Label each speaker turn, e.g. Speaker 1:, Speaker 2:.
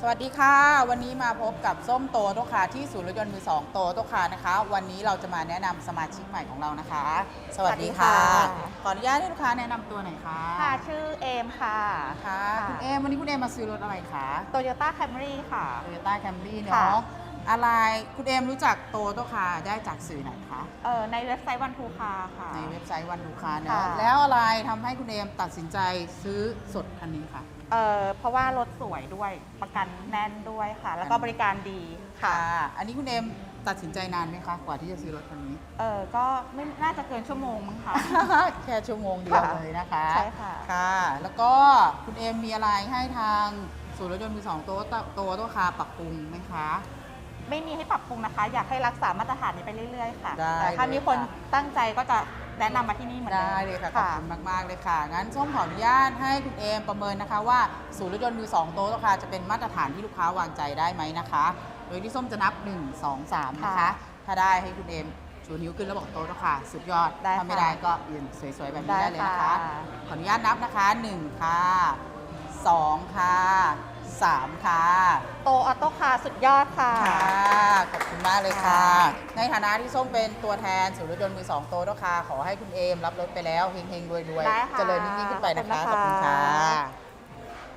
Speaker 1: สวัสดีค่ะ วันนี้มาพบกับส้มโตโตคาที่ศูนย์รถยนต์มือสองโตโตคานะคะ วันนี้เราจะมาแนะนำสมาชิกใหม่ของเรานะคะสวัสดีค่ะ
Speaker 2: สวัสดีค่ะ
Speaker 1: ขออนุญาตให้ลูกค้าแนะนำตัวหน่อยค่ะ
Speaker 2: ค่ะชื่อเอมค่ะ
Speaker 1: ค่ะคุณเอมวันนี้คุณเอมมาซื้อรถอะไรคะ
Speaker 2: โตโยต้าแคมรี่ค่ะ
Speaker 1: โตโยต้าแคมรี่
Speaker 2: ค่ะ
Speaker 1: เนาะ อะไรคุณเอมรู้จักโตโตคาได้จากสื่อไหนคะ
Speaker 2: เอ่อในเว็บไซต์วันทูคาค่ะ
Speaker 1: ในเว็บไซต์วันดูคาเนาะ
Speaker 2: ค่ะ
Speaker 1: แล้วอะไรทำให้คุณเอมตัดสินใจซื้อสดคันนี้ค่ะ
Speaker 2: เอ่อเพราะว่ารถสวยด้วยประกันแน่นด้วยค่ะ แล้วก็บริการดีค่ะ
Speaker 1: อันนี้คุณเอมตัดสินใจนานไหมคะกว่าที่จะซื้อรถคันนี้
Speaker 2: เออก็ไม่น่าจะเกินชั่วโมงมั้งคะ
Speaker 1: แค่ชั่วโมงเดียว
Speaker 2: ค่ะ
Speaker 1: เลยนะคะ
Speaker 2: ใช่ค่ะ
Speaker 1: ค่ะ แล้วก็คุณเอมมีอะไรให้ทางศูนย์รถยนต์มือสองโตโตโตโตคาปรับปรุงไหมคะ
Speaker 2: ไม่มีให้ปรับปรุงนะคะ อยากให้รักษามาตรฐานนี้ไปเรื่อยๆค่ะ
Speaker 1: ได้
Speaker 2: แต่ถ้า
Speaker 1: เลย
Speaker 2: มีคน
Speaker 1: ค่ะ
Speaker 2: ตั้งใจก็จะแนะนำมาที่นี่เหมือนเดิม
Speaker 1: ได้เลยค่ะขอบคุณมากๆเลยค่ะ งั้นส้มขออนุญาตให้คุณเอมประเมินนะคะว่าศูนย์รถยนต์มือสองโตโตคาจะเป็นมาตรฐานที่ลูกค้าวางใจได้ไหมนะคะ โดยที่ส้มจะนับ 1 2 3 นะคะ
Speaker 2: ค่ะ
Speaker 1: ถ้าได้ให้คุณเอมชูนิ้วขึ้นแล้วบอกโตโตคาสุดยอด
Speaker 2: ได้
Speaker 1: ถ้าไม่
Speaker 2: ค่ะ
Speaker 1: ได้ก็ยืนสวยๆแบบนี้ได้เลยนะคะขออนุญาตนับนะคะ 1 ค่ะ 2 ค่ะ3 ค่ะ
Speaker 2: โตออโต้คาร์สุดยอดค่ะ
Speaker 1: ค่ะ ขอบคุณมากเลยค่ะ
Speaker 2: ค่ะ
Speaker 1: ในฐานะที่ส้มเป็นตัวแทนศูนย์รถยนต์มือสองโตโตคาขอให้คุณเอมรับรถไปแล้ว เฮงๆรวย
Speaker 2: ได้
Speaker 1: ๆ
Speaker 2: ค่ะ
Speaker 1: เจริญยิ่งๆขึ้นไปนะคะ ข
Speaker 2: ข
Speaker 1: อ
Speaker 2: อ
Speaker 1: บบ
Speaker 2: คุ
Speaker 1: คุณ
Speaker 2: ณ
Speaker 1: ค่
Speaker 2: นะคะะ